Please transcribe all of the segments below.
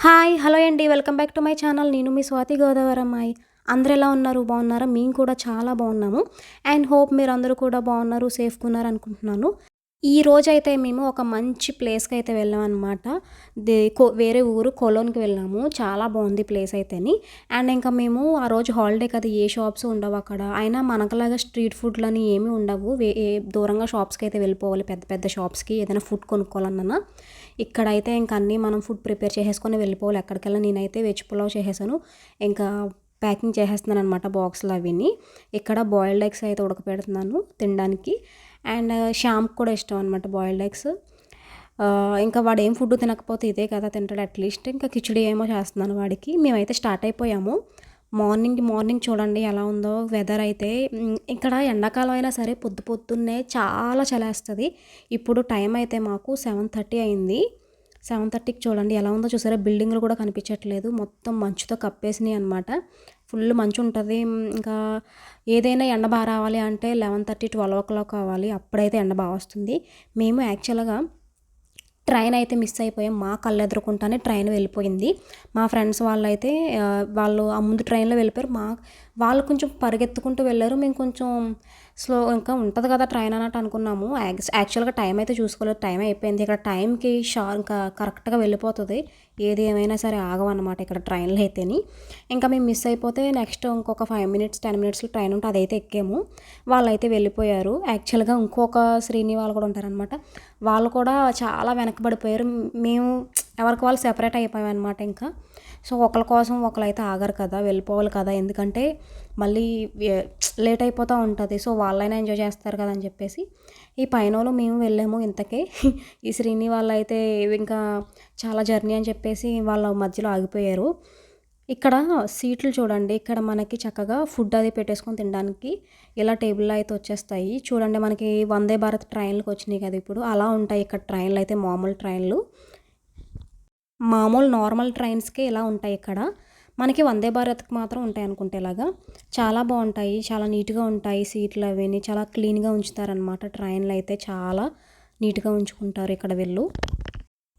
Hi hello అండి. Welcome back to my channel. నేను మీ స్వాతి గోదావరి అమ్మాయి అందరు ఎలా ఉన్నారు? బాగున్నారా? మేము కూడా చాలా బాగున్నాము. అండ్ హోప్ మీరు అందరూ కూడా బాగున్నారు సేఫ్గా ఉన్నారు అనుకుంటున్నాను. ఈ రోజు అయితే మేము ఒక మంచి ప్లేస్కి అయితే వెళ్ళాం అనమాట వేరే ఊరు కొలోన్కి వెళ్ళాము. చాలా బాగుంది ప్లేస్ అయితేని. అండ్ ఇంకా మేము ఆ రోజు హాలిడే కదా ఏ షాప్స్ ఉండవు అక్కడ. అయినా మనకలాగా స్ట్రీట్ ఫుడ్లని ఏమీ ఉండవు. వే ఏ- దూరంగా షాప్స్కి అయితే వెళ్ళిపోవాలి పెద్ద పెద్ద షాప్స్కి. ఏదైనా ఫుడ్ కొనుక్కోవాలన్నా. ఇక్కడైతే ఇంకా అన్నీ మనం ఫుడ్ ప్రిపేర్ చేసేసుకొని వెళ్ళిపోవాలి. ఎక్కడికెళ్ళి నేనైతే వెజ్ పులావ్ చేసేసాను. ఇంకా ప్యాకింగ్ చేసేస్తున్నాను అనమాట బాక్స్లు అవిని. ఇక్కడ బాయిల్డ్ ఎగ్స్ అయితే ఉడకపెడుతున్నాను తినడానికి. అండ్ శ్యామ్కి కూడా ఇష్టం అనమాట బాయిల్డ్ ఎగ్స్ ఇంకా వాడు ఏం ఫుడ్ తినకపోతే ఇదే కదా తింటాడు. అట్లీస్ట్ ఇంకా కిచిడి ఏమో చేస్తున్నాను వాడికి. మేమైతే స్టార్ట్ అయిపోయాము. మార్నింగ్ మార్నింగ్ చూడండి ఎలా ఉందో వెదర్ అయితే. ఇక్కడ ఎండాకాలం అయినా సరే పొద్దు పొద్దున్నే చాలా చలేస్తుంది. ఇప్పుడు టైం అయితే మాకు సెవెన్ థర్టీ అయింది. సెవెన్ థర్టీకి చూడండి ఎలా ఉందో. చూసారా బిల్డింగ్లు కూడా కనిపించట్లేదు. మొత్తం మంచుతో కప్పేసినాయి అనమాట ఫుల్ మంచు ఉంటుంది. ఇంకా ఏదైనా ఎండ బాగా రావాలి అంటే eleven thirty twelve o'clock కావాలి. అప్పుడైతే ఎండ బాగా వస్తుంది. మేము యాక్చువల్గా ట్రైన్ అయితే మిస్ అయిపోయాం. మా కళ్ళు ఎదురుకుంటానే ట్రైన్ వెళ్ళిపోయింది. మా ఫ్రెండ్స్ వాళ్ళు అయితే వాళ్ళు ఆ ముందు ట్రైన్లో వెళ్ళిపోయారు. మా వాళ్ళు కొంచెం పరిగెత్తుకుంటూ వెళ్ళారు. మేము కొంచెం స్లో ఇంకా ఉంటుంది కదా ట్రైన్ అన్నట్టు అనుకున్నాము. యాక్చువల్గా టైం అయితే చూసుకోలేదు. టైం అయిపోయింది. ఇక్కడ టైంకి షా ఇంకా కరెక్ట్గా వెళ్ళిపోతుంది. ఏది ఏమైనా సరే ఆగమన్నమాట ఇక్కడ ట్రైన్లో అయితేని. ఇంకా మేము మిస్ అయిపోతే నెక్స్ట్ ఇంకొక ఫైవ్ మినిట్స్ టెన్ మినిట్స్లో ట్రైన్ ఉంటే అదైతే ఎక్కాము. వాళ్ళైతే వెళ్ళిపోయారు. యాక్చువల్గా ఇంకొక శ్రీని వాళ్ళు కూడా ఉంటారనమాట వాళ్ళు కూడా చాలా వెనకబడిపోయారు. మేము ఎవరికి వాళ్ళు సెపరేట్ అయిపోయాం అనమాట ఇంకా. సో ఒకరి కోసం ఒకరైతే ఆగరు కదా వెళ్ళిపోవాలి కదా. ఎందుకంటే మళ్ళీ లేట్ అయిపోతూ ఉంటుంది. సో వాళ్ళైనా ఎంజాయ్ చేస్తారు కదా అని చెప్పేసి ఈ పైన వాళ్ళు మేము వెళ్ళాము ఇంతకే. ఈ శ్రీని వాళ్ళు అయితే ఇంకా చాలా జర్నీ అని చెప్పేసి వాళ్ళ మధ్యలో ఆగిపోయారు. ఇక్కడ సీట్లు చూడండి. ఇక్కడ మనకి చక్కగా ఫుడ్ అది పెట్టేసుకొని తినడానికి ఇలా టేబుల్లో అయితే వచ్చేస్తాయి. చూడండి మనకి వందే భారత్ ట్రైన్లకు వచ్చినాయి కదా ఇప్పుడు. అలా ఉంటాయి ఇక్కడ ట్రైన్లు అయితే మామూలు ట్రైన్లు. మామూలు నార్మల్ ట్రైన్స్కే ఇలా ఉంటాయి ఇక్కడ. మనకి వందే భారత్కి మాత్రం ఉంటాయి అనుకుంటే ఇలాగా చాలా బాగుంటాయి చాలా నీట్గా ఉంటాయి సీట్లు అవన్నీ. చాలా క్లీన్గా ఉంచుతారనమాట ట్రైన్లు అయితే. చాలా నీట్గా ఉంచుకుంటారు ఇక్కడ వెళ్ళు.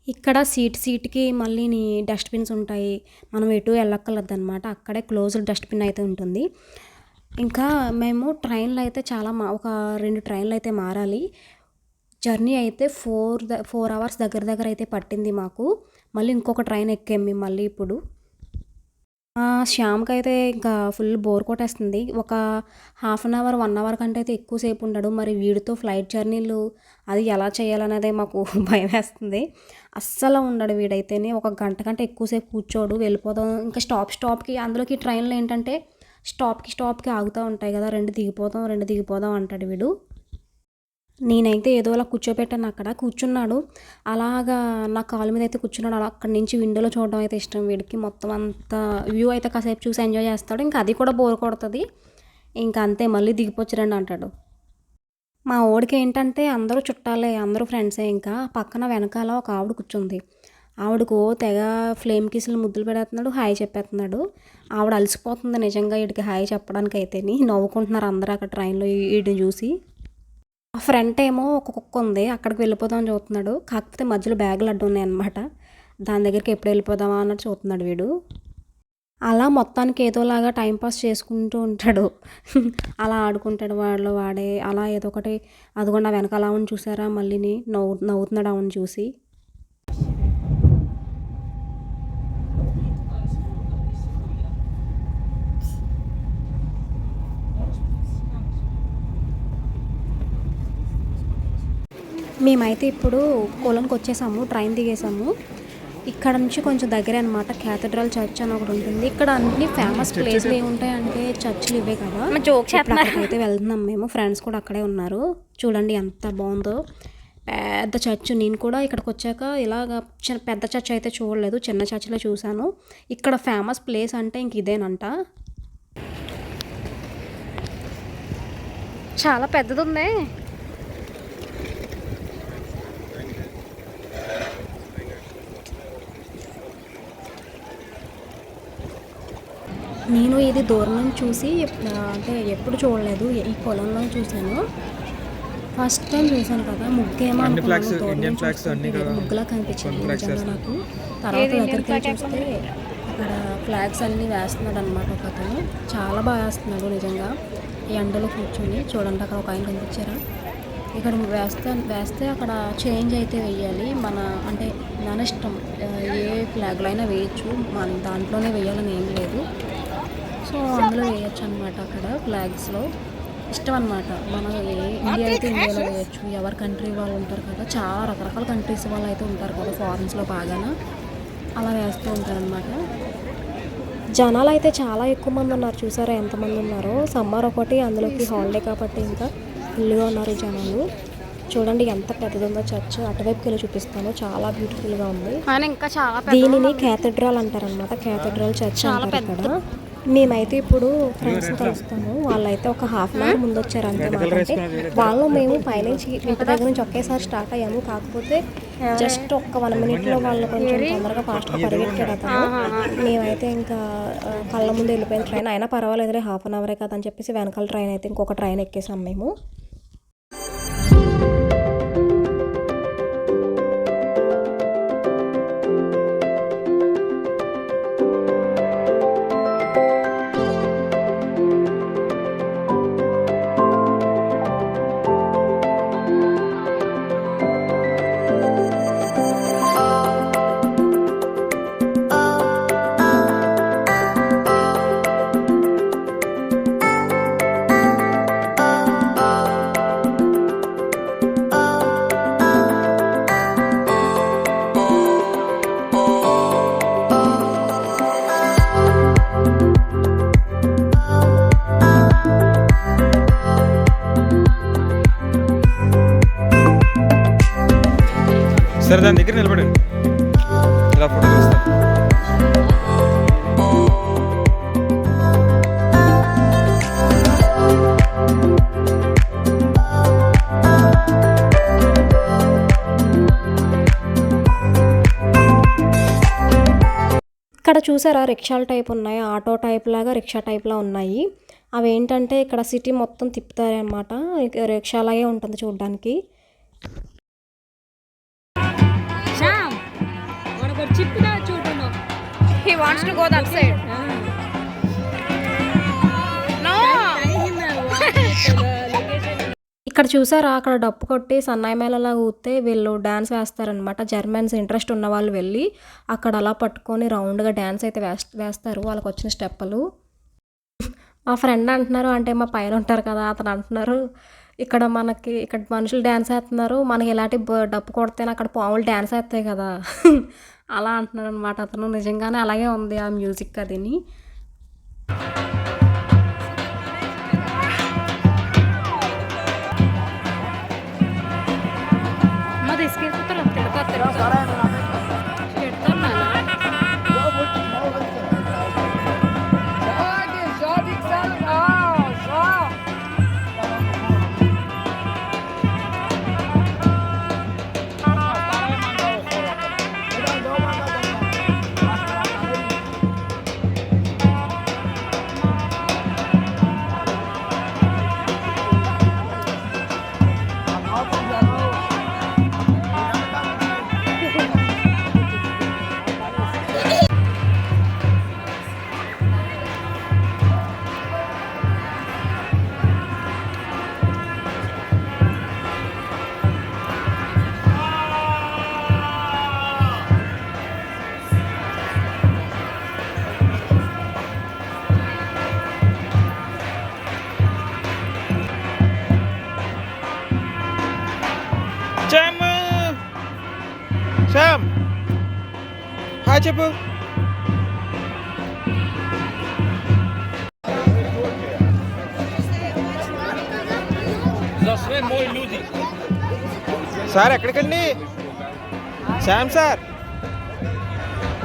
ఇక్కడ సీట్ సీట్కి మళ్ళీ డస్ట్బిన్స్ ఉంటాయి. మనం ఎటు వెళ్ళక్కర్లేదు అనమాట అక్కడే క్లోజ్డ్ డస్ట్బిన్ అయితే ఉంటుంది. ఇంకా మేము ట్రైన్లో అయితే చాలా మా ఒక రెండు ట్రైన్లు అయితే మారాలి. జర్నీ అయితే ఫోర్ ద ఫోర్ అవర్స్ దగ్గర దగ్గర అయితే పట్టింది మాకు. మళ్ళీ ఇంకొక ట్రైన్ ఎక్కాం మేము మళ్ళీ ఇప్పుడు. శ్యామ్కి అయితే ఇంకా ఫుల్ బోర్ కొట్టేస్తుంది. ఒక half an hour one hour కంటే అయితే ఎక్కువసేపు ఉండడు. మరి వీడితో ఫ్లైట్ జర్నీలు అది ఎలా చేయాలనేదే మాకు భయం వేస్తుంది అస్సలు ఉండడు వీడైతేనే. ఒక గంట కంటే ఎక్కువసేపు కూర్చోడు వెళ్ళిపోదాం ఇంకా స్టాప్ స్టాప్కి అందులోకి ట్రైన్లు ఏంటంటే స్టాప్కి స్టాప్కి ఆగుతూ ఉంటాయి కదా. రెండు దిగిపోదాం రెండు దిగిపోదాం అంటాడు వీడు. నేనైతే ఏదో అలా కూర్చోపెట్టాను అక్కడ. కూర్చున్నాడు. అలాగా నా కాలు మీద అయితే కూర్చున్నాడు. అలా అక్కడి నుంచి విండోలో చూడడం అయితే ఇష్టం వీడికి. మొత్తం అంతా వ్యూ అయితే కాసేపు చూసి ఎంజాయ్ చేస్తాడు. ఇంకా అది కూడా బోర్ కొడుతుంది. ఇంకా అంతే మళ్ళీ దిగిపోచ్చురండి అంటాడు. మా ఓడికి ఏంటంటే అందరూ చుట్టాలే అందరూ ఫ్రెండ్సే ఇంకా. పక్కన వెనకాల ఒక ఆవిడ కూర్చుంది. ఆవిడకు ఓ తెగ ఫ్లేమ్ కిసులు ముద్దులు పెడేస్తున్నాడు హాయ్ చెప్పేస్తున్నాడు. ఆవిడ అలసిపోతుంది నిజంగా వీడికి హాయ్ చెప్పడానికి అయితేని నవ్వుకుంటున్నారు అందరూ అక్కడ ట్రైన్లో వీడిని చూసి. ఫ్రంట్ ఏమో ఒక కుక్క ఉంది అక్కడికి వెళ్ళిపోదామని చూస్తున్నాడు. కాకపోతే మధ్యలో బ్యాగులు అడ్డు ఉన్నాయి అనమాట దాని దగ్గరికి ఎప్పుడు వెళ్ళిపోదామా అన్నట్టు చూస్తున్నాడు వీడు. అలా మొత్తానికి ఏదోలాగా టైంపాస్ చేసుకుంటూ ఉంటాడు. అలా ఆడుకుంటాడు వాళ్ళు వాడే అలా ఏదో ఒకటి. అదిగోండి ఆ వెనకాల ఆవును చూసారా? మళ్ళీని నవ్వు నవ్వుతున్నాడు ఆమెను చూసి. మేమైతే ఇప్పుడు కొలంకి వచ్చేసాము ట్రైన్ దిగేసాము. ఇక్కడ నుంచి కొంచెం దగ్గరే అనమాట క్యాథడ్రల్ చర్చ్ అని ఒకటి ఉంటుంది. ఇక్కడ అన్ని ఫేమస్ ప్లేస్లు ఏముంటాయంటే చర్చిలు ఇవే కదా. అక్కడికైతే వెళ్తున్నాం మేము ఫ్రెండ్స్ కూడా అక్కడే ఉన్నారు. చూడండి ఎంత బాగుందో. పెద్ద చర్చ్ నేను కూడా ఇక్కడికి వచ్చాక ఇలాగ చిన్న పెద్ద చర్చ్ అయితే చూడలేదు చిన్న చర్చ్లో చూశాను. ఇక్కడ ఫేమస్ ప్లేస్ అంటే ఇంక ఇదేనంట. చాలా పెద్దది ఉంది నేను ఇది దూరం నుంచి చూసి అంటే ఎప్పుడు చూడలేదు. ఈ పొలంలో చూశాను. ఫస్ట్ టైం చూశాను కదా వేరే కదా ముగ్గులా కనిపించింది. నాకు. తర్వాత దగ్గరికి చూస్తే అక్కడ ఫ్లాగ్స్ అన్నీ వేస్తున్నాడు అనమాట ఒక అతను చాలా బాగా వేస్తున్నాడు నిజంగా. ఈ ఎండలో కూర్చొని చూడండి అక్కడ ఒక ఆయన కనిపించారా? ఇక్కడ వేస్తే వేస్తే అక్కడ చేంజ్ అయితే వేయాలి. మన అంటే మన ఇష్టం ఏ ఫ్లాగ్లో అయినా వేయచ్చు. మన దాంట్లోనే వేయాలని ఏం లేదు. సో అందులో వేయచ్చు అనమాట అక్కడ ఫ్లాగ్స్లో. ఇష్టం అనమాట మన ఏ ఇండియా అయితే ఇండియాలో వేయచ్చు. ఎవరి కంట్రీ వాళ్ళు ఉంటారు కదా చాలా రకరకాల కంట్రీస్ వాళ్ళు అయితే ఉంటారు కదా ఫారిన్స్లో బాగాన. అలా వేస్తూ ఉంటారనమాట జనాలు అయితే చాలా ఎక్కువ మంది ఉన్నారు. చూసారా ఎంతమంది ఉన్నారో? సమ్మర్ ఒకటి అందులోకి హాలిడే కాబట్టి ఇంకా ఫుల్గా ఉన్నారు జనాలు. చూడండి ఎంత పెద్దది ఉందో చర్చ్. అటువైపుకి వెళ్ళి చూపిస్తాను. చాలా బ్యూటిఫుల్గా ఉంది. ఆయన ఇంకా చాలా దీనిని క్యాథడ్రల్ అంటారనమాట క్యాథడ్రల్ చర్చ్ అంటారు ఇక్కడ. మేమైతే ఇప్పుడు ఫ్రెండ్స్ కలుస్తాము వాళ్ళైతే ఒక హాఫ్ అన్ అవర్ ముందు వచ్చారు అంతే మాకంటే వాళ్ళు మేము పైనుంచి ఇంటి దగ్గర నుంచి ఒకేసారి స్టార్ట్ అయ్యాము. కాకపోతే జస్ట్ ఒక్క వన్ మినిట్లో వాళ్ళు కొంచెం తొందరగా ఫాస్ట్గా పరిగెట్టాడు అతను మేమైతే ఇంకా కళ్ళ ముందు వెళ్ళిపోయిన ట్రైన్ అయినా పర్వాలేదులే హాఫ్ అన్ అవరే కదా అని చెప్పేసి వెనకాల ట్రైన్ అయితే ఇంకొక ట్రైన్ ఎక్కేసాం మేము. సరే దాని దగ్గర నిలబడండి ఇలా ఫోటో తీస్తాను ఇక్కడ చూసారా రిక్షాల టైప్ ఉన్నాయి ఆటో టైప్ లాగా రిక్షా టైప్లా ఉన్నాయి. అవి ఏంటంటే ఇక్కడ సిటీ మొత్తం తిప్పుతారనమాట రిక్షాలాగే రిక్షా లాగే ఉంటుంది చూడడానికి. చూడను. He wants to go that side no ఇక్కడ చూసారా? అక్కడ డప్పు కొట్టి సన్నాయి మేళలా ఊస్తే వీళ్ళు డ్యాన్స్ వేస్తారనమాట జర్మన్స్ ఇంట్రెస్ట్ ఉన్న వాళ్ళు వెళ్ళి అక్కడ అలా పట్టుకొని రౌండ్గా డ్యాన్స్ అయితే వేస్ వేస్తారు. వాళ్ళకి వచ్చిన స్టెప్పులు. మా ఫ్రెండ్ అంటున్నారు అంటే మా పైన ఉంటారు కదా అతను అంటున్నారు. ఇక్కడ మనకి ఇక్కడ మనుషులు డ్యాన్స్ వేస్తున్నారు. మనకి ఇలాంటి బ- డప్పు కొడితేనే అక్కడ పాములు డ్యాన్స్ వేస్తాయి కదా. అలా అంటున్నాడు అనమాట అతను. నిజంగానే అలాగే ఉంది ఆ మ్యూజిక్ అదిని. చెప్పు సార్ ఎక్కడికండి శ్యామ్ సార్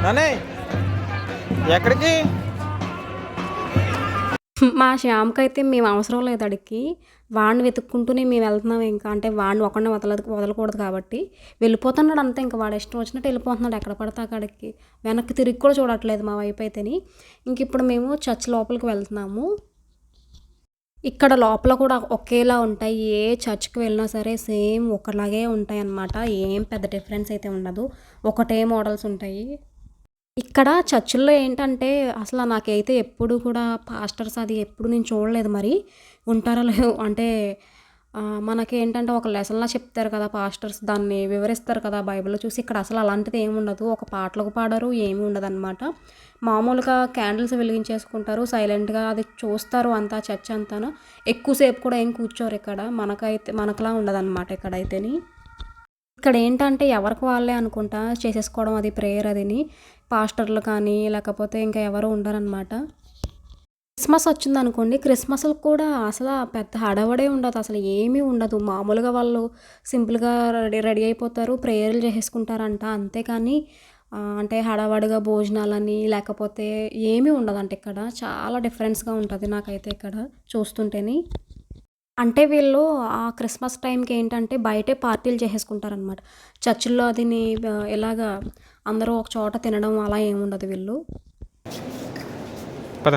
నానే ఎక్కడికి మా శ్యామ్కి అయితే మేము అవసరం లేదు అడిగి వాడిని వెతుక్కుంటూనే మేము వెళ్తున్నాం ఇంకా. అంటే వాడిని ఒకడిని వదలదు వదలకూడదు కాబట్టి. వెళ్ళిపోతున్నాడు అంతే ఇంకా. వాడు ఇష్టం వచ్చినట్టు వెళ్ళిపోతున్నాడు. ఎక్కడ పడితే అక్కడికి వెనక్కి తిరిగి కూడా చూడట్లేదు మా వైపు అయితేని. ఇంక ఇప్పుడు మేము చర్చ్ లోపలికి వెళ్తున్నాము. ఇక్కడ లోపల కూడా ఒకేలా ఉంటాయి. ఏ చర్చ్కి వెళ్ళినా సరే సేమ్ ఒకలాగే ఉంటాయి అన్నమాట ఏం పెద్ద డిఫరెన్స్ అయితే ఉండదు. ఒకటే మోడల్స్ ఉంటాయి. ఇక్కడ చర్చిల్లో ఏంటంటే అసలు నాకైతే ఎప్పుడు కూడా పాస్టర్స్ అది ఎప్పుడు నేను చూడలేదు మరి. ఉంటారో లేదో అంటే మనకేంటంటే మనకి ఏంటంటే ఒక లెసన్లా చెప్తారు కదా పాస్టర్స్ దాన్ని వివరిస్తారు కదా బైబిల్లో చూసి. ఇక్కడ అసలు అలాంటిది ఏమి ఉండదు. ఒక పాటలకు పాడరు ఏమీ ఉండదు అనమాట మామూలుగా క్యాండిల్స్ వెలిగించేసుకుంటారు సైలెంట్గా అది చూస్తారు అంతా చర్చ్ అంతాను. ఎక్కువసేపు కూడా ఏం కూర్చోరు ఇక్కడ. మనకైతే మనకులా ఉండదు అనమాట ఇక్కడైతేని. ఇక్కడ ఏంటంటే ఎవరికి వాళ్ళే అనుకుంటా చేసేసుకోవడం అది ప్రేయర్ అదిని. పాస్టర్లు కానీ లేకపోతే ఇంకా ఎవరు ఉండరనమాట క్రిస్మస్ వచ్చింది అనుకోండి క్రిస్మస్ కూడా అసలు పెద్ద హడావడే ఉండదు. అసలు ఏమీ ఉండదు. మామూలుగా వాళ్ళు సింపుల్గా రెడీ రెడీ అయిపోతారు ప్రేయర్లు చేసేసుకుంటారంట అంతేకాని అంటే హడావడిగా భోజనాలని లేకపోతే ఏమీ ఉండదంట ఇక్కడ. చాలా డిఫరెన్స్గా ఉంటుంది నాకైతే ఇక్కడ చూస్తుంటేని. అంటే వీళ్ళు ఆ క్రిస్మస్ టైంకి ఏంటంటే బయటే పార్టీలు చేసేసుకుంటారనమాట చర్చిల్లో అదిని ఇలాగా అందరూ ఒక చోట తినడం అలా ఏముండదు వీళ్ళు. పద.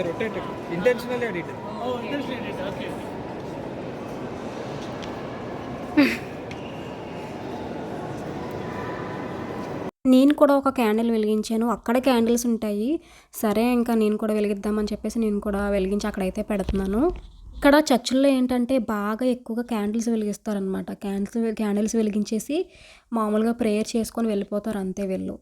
Yeah, rotate it. Intentionally I did it. నేను కూడా ఒక క్యాండిల్ వెలిగించాను. అక్కడ క్యాండిల్స్ ఉంటాయి. సరే ఇంకా నేను కూడా వెలిగిద్దామని చెప్పేసి నేను కూడా వెలిగించి అక్కడైతే పెడుతున్నాను. ఇక్కడ చర్చిల్లో ఏంటంటే బాగా ఎక్కువగా క్యాండిల్స్ వెలిగిస్తారనమాట క్యాండిల్స్ క్యాండిల్స్ వెలిగించేసి మామూలుగా ప్రేయర్ చేసుకొని వెళ్ళిపోతారు అంతే వీళ్ళు.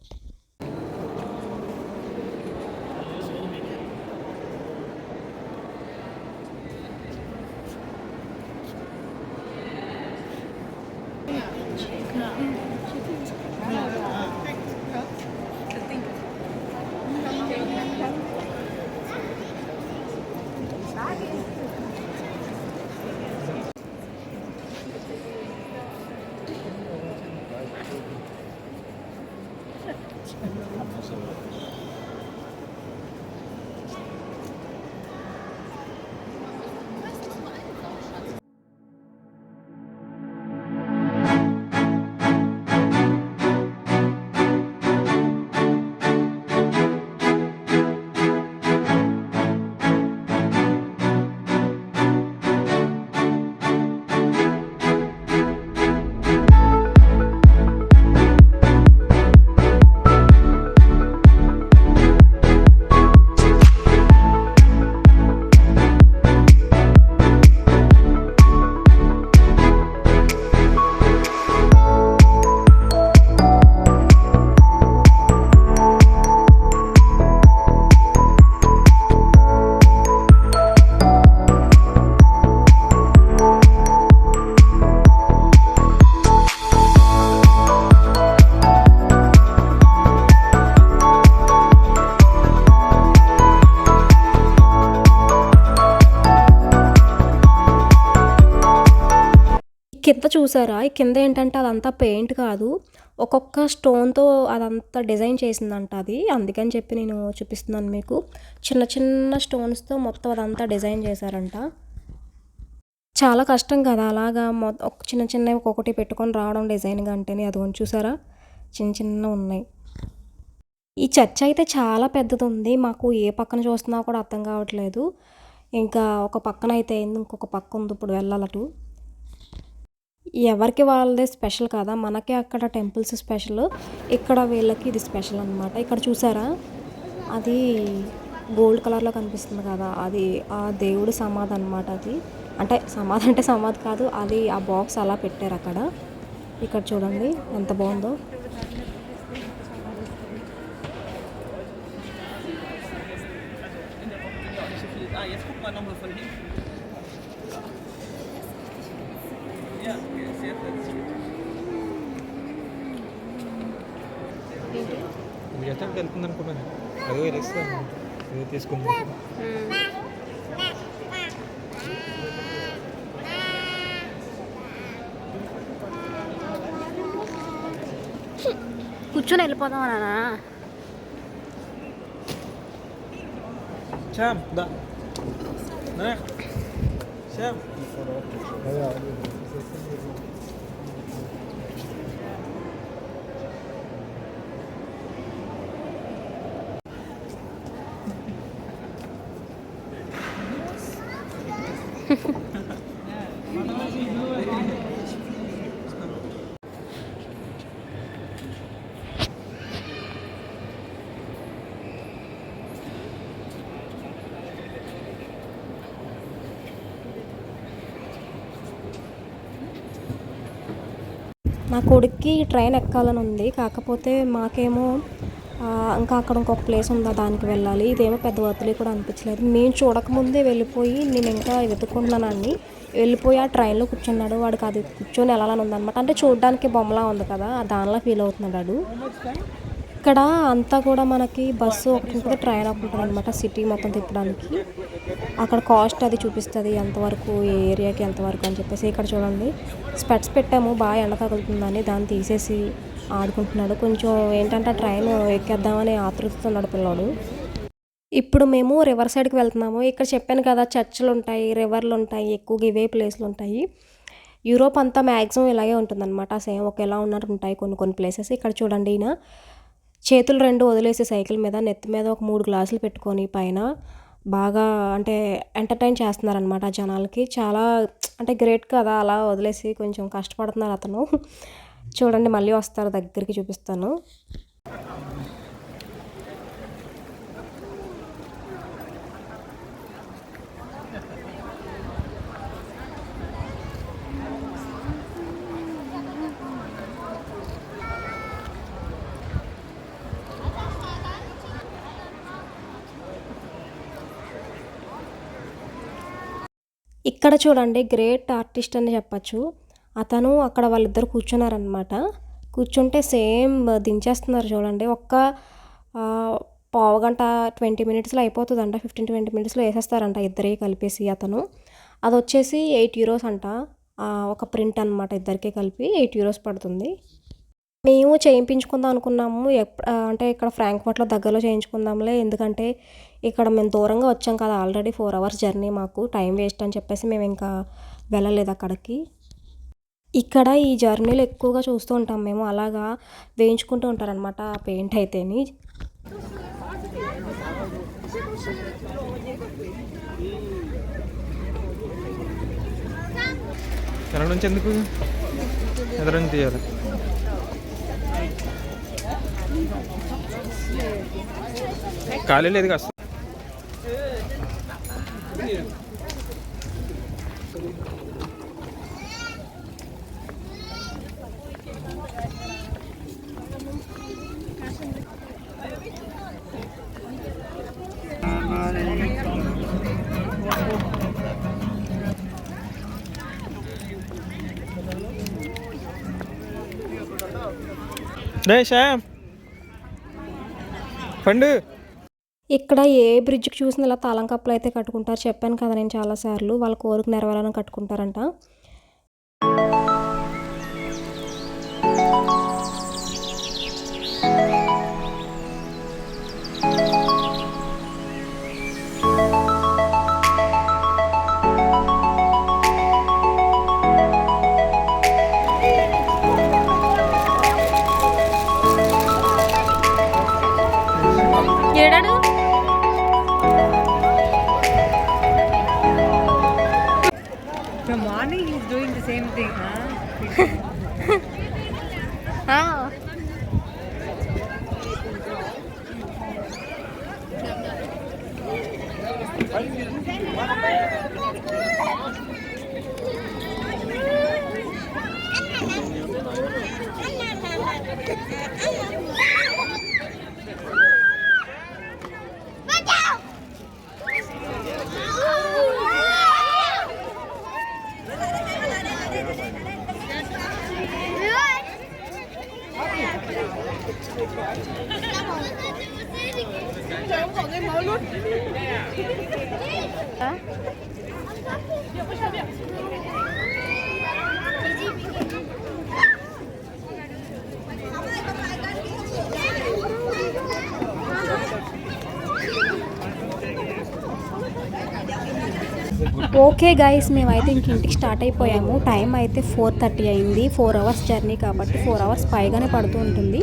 చూసారా? కింద ఏంటంటే అదంతా పెయింట్ కాదు. ఒక్కొక్క స్టోన్తో అదంతా డిజైన్ చేసిందంట అది. అందుకని చెప్పి నేను చూపిస్తున్నాను మీకు. చిన్న చిన్న స్టోన్స్తో మొత్తం అదంతా డిజైన్ చేశారంట. చాలా కష్టం కదా అలాగా మొ ఒక చిన్న చిన్నవి ఒక్కొక్కటి పెట్టుకొని రావడం డిజైన్గా అంటేనే అది చూసారా? చిన్న చిన్న ఉన్నాయి. ఈ చర్చ్ అయితే చాలా పెద్దది ఉంది మాకు ఏ పక్కన చూస్తున్నా కూడా అర్థం కావట్లేదు. ఇంకా ఒక పక్కన అయితే అయింది. ఇంకొక పక్క ఉంది ఇప్పుడు వెళ్ళాలటు. ఎవరికి వాళ్ళదే స్పెషల్ కదా? మనకే అక్కడ టెంపుల్స్ స్పెషల్. ఇక్కడ వీళ్ళకి ఇది స్పెషల్ అనమాట ఇక్కడ చూసారా? అది గోల్డ్ కలర్లో కనిపిస్తుంది కదా. అది ఆ దేవుడి సమాధి అనమాట అది. అంటే సమాధి అంటే సమాధి కాదు అది ఆ బాక్స్ అలా పెట్టారు అక్కడ. ఇక్కడ చూడండి ఎంత బాగుందో. ఎక్కడ వెళ్తుంది అనుకున్నాను అదో వెళ్ళిస్తాను ఏదో తీసుకుంది. కూర్చొని వెళ్ళిపోదాం నాన్న? శ్యామ్ దా. నా శ్యామ్. నా కొడుక్కి ట్రైన్ ఎక్కాలని ఉంది. కాకపోతే మాకేమో ఇంకా అక్కడ ఇంకొక ప్లేస్ ఉందా దానికి వెళ్ళాలి. ఇదేమో పెద్ద వదిలి కూడా అనిపించలేదు. మేము చూడకముందే వెళ్ళిపోయి నేను ఇంకా వెతుక్కుంటున్నానండి వెళ్ళిపోయి ఆ ట్రైన్లో కూర్చున్నాడు. వాడికి అది కూర్చొని వెళ్ళాలని ఉందన్నమాట. అంటే చూడడానికి బొమ్మలా ఉంది కదా దానిలా ఫీల్ అవుతున్నాడు ఇక్కడ అంతా కూడా మనకి బస్సు ఒకటి ఉంటుంది ట్రైన్ ఒకటి ఉంటుంది అనమాట సిటీ మొత్తం తిప్పడానికి. అక్కడ కాస్ట్ అది చూపిస్తుంది ఎంతవరకు ఏ ఏరియాకి ఎంతవరకు అని చెప్పేసి ఇక్కడ చూడండి. స్పెట్స్ పెట్టాము బాగా ఎండ తగులుతుందని దాన్ని తీసేసి ఆడుకుంటున్నాడు. కొంచెం ఏంటంటే ఆ ట్రైన్ ఎక్కేద్దామని ఆతృతున్నాడు పిల్లోడు. ఇప్పుడు మేము రివర్ సైడ్కి వెళ్తున్నాము. ఇక్కడ చెప్పాను కదా చర్చిలు ఉంటాయి రివర్లు ఉంటాయి ఎక్కువగా ఇవే ప్లేస్లు ఉంటాయి. యూరోప్ అంతా మ్యాక్సిమం ఇలాగే ఉంటుందన్నమాట. సేమ్ ఒకేలా ఉన్నట్టు ఉంటాయి కొన్ని కొన్ని ప్లేసెస్. ఇక్కడ చూడండి ఈయన చేతులు రెండు వదిలేసి సైకిల్ మీద నెత్తి మీద ఒక మూడు గ్లాసులు పెట్టుకొని పైన బాగా అంటే ఎంటర్టైన్ చేస్తున్నారనమాట జనాలకి. చాలా అంటే గ్రేట్ కదా అలా వదిలేసి కొంచెం కష్టపడుతున్నారు అతను. చూడండి మళ్ళీ వస్తారు దగ్గరికి చూపిస్తాను. ఇక్కడ చూడండి గ్రేట్ ఆర్టిస్ట్ అని చెప్పచ్చు. అతను అక్కడ వాళ్ళిద్దరు కూర్చున్నారనమాట కూర్చుంటే సేమ్ దించేస్తున్నారు చూడండి. ఒక్క పావుగంట పావు గంట ట్వంటీ మినిట్స్లో అయిపోతుందంట. ఫిఫ్టీన్ ట్వంటీ మినిట్స్లో వేసేస్తారంట ఇద్దరే కలిపేసి అతను. అది వచ్చేసి ఎయిట్ యూరోస్ అంట. ఒక ప్రింట్ అనమాట ఇద్దరికి కలిపి ఎయిట్ యూరోస్ పడుతుంది. మేము చేయించుకుందాం అనుకున్నాము. అంటే ఇక్కడ ఫ్రాంక్ఫర్ట్లో దగ్గరలో చేయించుకుందాంలే. ఎందుకంటే ఇక్కడ మేము దూరంగా వచ్చాం కదా ఆల్రెడీ ఫోర్ అవర్స్ జర్నీ మాకు టైం వేస్ట్ అని చెప్పేసి మేము ఇంకా వెళ్ళలేదు అక్కడికి. ఇక్కడ ఈ జర్నీలు ఎక్కువగా చూస్తూ ఉంటాం మేము. అలాగా వేయించుకుంటూ ఉంటారనమాట ఆ పెయింట్ అయితేని. నుంచి ఎందుకు? ఎదురు తీయాలి? ఖాళీ లేదు కాస్త. రే శ్యామ్. పండు ఇక్కడ ఏ బ్రిడ్జ్కి చూసిన ఇలా తాళం కప్పులు అయితే కట్టుకుంటారు. చెప్పాను కదా నేను చాలాసార్లు వాళ్ళ కోరిక నెరవేరాలని కట్టుకుంటారంట. ఓకే గైస్ మేమైతే ఇంక ఇంటికి స్టార్ట్ అయిపోయాము. టైం అయితే ఫోర్ థర్టీ అయింది. ఫోర్ అవర్స్ జర్నీ కాబట్టి ఫోర్ అవర్స్ పైగానే పడుతూ ఉంటుంది.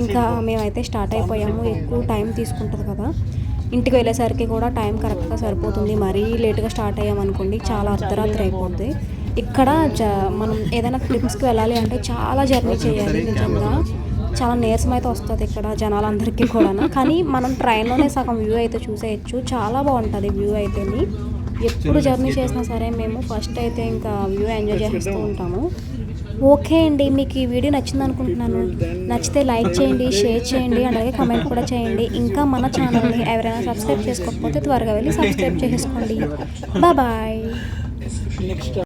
ఇంకా మేమైతే స్టార్ట్ అయిపోయాము. ఎక్కువ టైం తీసుకుంటుంది కదా. ఇంటికి వెళ్ళేసరికి కూడా టైం కరెక్ట్గా సరిపోతుంది. మరీ లేట్గా స్టార్ట్ అయ్యామనుకోండి చాలా అర్ధరాత్రి అయిపోతుంది ఇక్కడ జ మనం ఏదైనా ట్రిప్స్కి వెళ్ళాలి అంటే చాలా జర్నీ చేయాలి నిజంగా. చాలా నీరసం అయితే వస్తుంది ఇక్కడ జనాలందరికీ కూడా కానీ మనం ట్రైన్లోనే సగం వ్యూ అయితే చూసేయచ్చు. చాలా బాగుంటుంది వ్యూ అయితేని. ఎప్పుడు జర్నీ చేసినా సరే మేము ఫస్ట్ అయితే ఇంకా వ్యూ ఎంజాయ్ చేస్తూ ఉంటాము. ఓకే అండి మీకు ఈ వీడియో నచ్చింది అనుకుంటున్నాను నచ్చితే లైక్ చేయండి షేర్ చేయండి అలాగే కమెంట్ కూడా చేయండి. ఇంకా మన ఛానల్ని ఎవరైనా సబ్స్క్రైబ్ చేసుకోకపోతే త్వరగా వెళ్ళి సబ్స్క్రైబ్ చేసుకోండి బాయ్